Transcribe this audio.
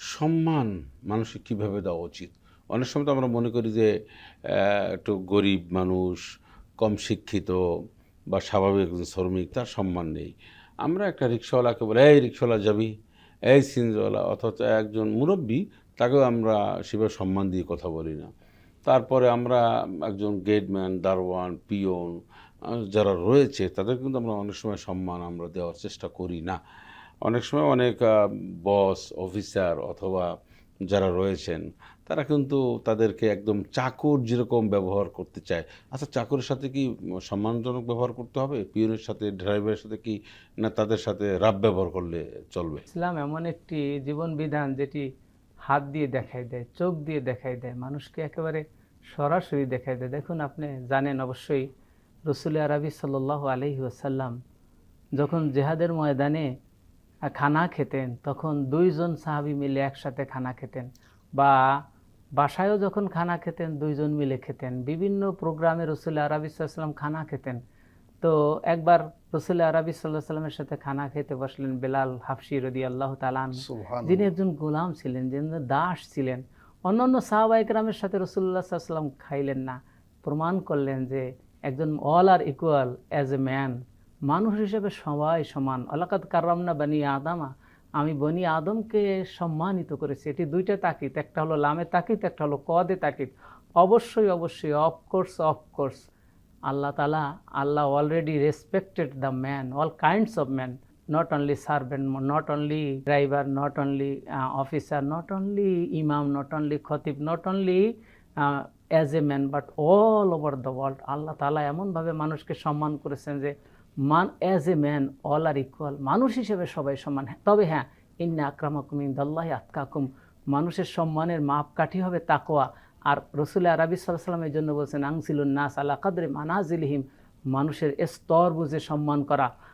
সম্মান মানুষকে কীভাবে দেওয়া উচিত? অনেক সময় তো আমরা মনে করি যে একটু গরিব মানুষ কম শিক্ষিত বা স্বাভাবিক একজন শ্রমিক তার সম্মান নেই। আমরা একটা রিক্সাওয়ালাকে বলে এই রিক্সাওয়ালা যাবি? এই সিনজওয়ালা অথচ একজন মুরব্বী তাকেও আমরা সেভাবে সম্মান দিয়ে কথা বলি না। তারপরে আমরা একজন গেটম্যান দারোয়ান আহ, যারা রয়েছে তাদের কিন্তু আমরা অনেক সময় সম্মান আমরা দেওয়ার চেষ্টা করি না। অনেক সময় অনেক বস, অফিসার অথবা যারা রয়েছেন, তারা কিন্তু তাদেরকে একদম চাকর যেরকম ব্যবহার করতে চায়। আচ্ছা চাকরের সাথে কি সম্মানজনক ব্যবহার করতে হবে? পিয়নের সাথে, ড্রাইভারের সাথে কি? না তাদের সাথে রাব ব্যবহার করলে চলবে? ইসলাম এমন একটি জীবন বিধান যেটি হাত দিয়ে দেখাই দেয়, চোখ দিয়ে দেখাই দেয়, মানুষকে একেবারে সরাসরি দেখাই দেয়। দেখুন, আপনি জানেন অবশ্যই, রসুল আরবি সাল্লাহ আলহি আসাল্লাম যখন জেহাদের ময়দানে খানা খেতেন তখন দুইজন সাহাবি মিলে একসাথে খানা খেতেন বা বাসায়ও যখন খানা খেতেন দুইজন মিলে খেতেন। বিভিন্ন প্রোগ্রামে রসুল আরবি সাল্লাম খানা খেতেন। তো একবার রসুল আরবি সাল্লাহ সাল্লামের সাথে খানা খেতে বসলেন বেলাল হাফসি রদি আল্লাহ তালান যিনি একজন গোলাম ছিলেন যিনি দাস ছিলেন। অন্যান্য সাহাবাইকরামের সাথে রসুল্লাহ সাল্লাম খাইলেন না। প্রমাণ করলেন যে একজন all are equal as a man. মানুষ হিসেবে সবাই সমান। আলাকাত কারামনা বানি আদামা। আমি বনি আদমকে সম্মানিত করেছি। এটি দুইটা তাকিদ। একটা হলো লামে তাকিদ, একটা হলো কদে তাকিদ। অবশ্যই অবশ্যই অফকোর্স অফকোর্স আল্লাহ তালা আল্লাহ already respected the man all kinds of man not only servant not only driver not only officer not only ইমাম নট অনলি খতিব not only as a man but all over the world আল্লাহ তালা এমনভাবে মানুষকে সম্মান করেছেন যে man as a man all are equal মানুষ হিসেবে সবাই সমান। তবে হ্যাঁ ইন্না আক্রামাকুম ইন্দাল্লাহ আতকাকুম। মানুষের সম্মানের মাপকাঠি হবে তাকোয়া আর রসুল আরবি সাল্লাহ সাল্লামের জন্য বলছেন, আংসিলুন নাস আলা কাদরে মানাজিলহিম। মানুষের স্তর বুঝে সম্মান করা।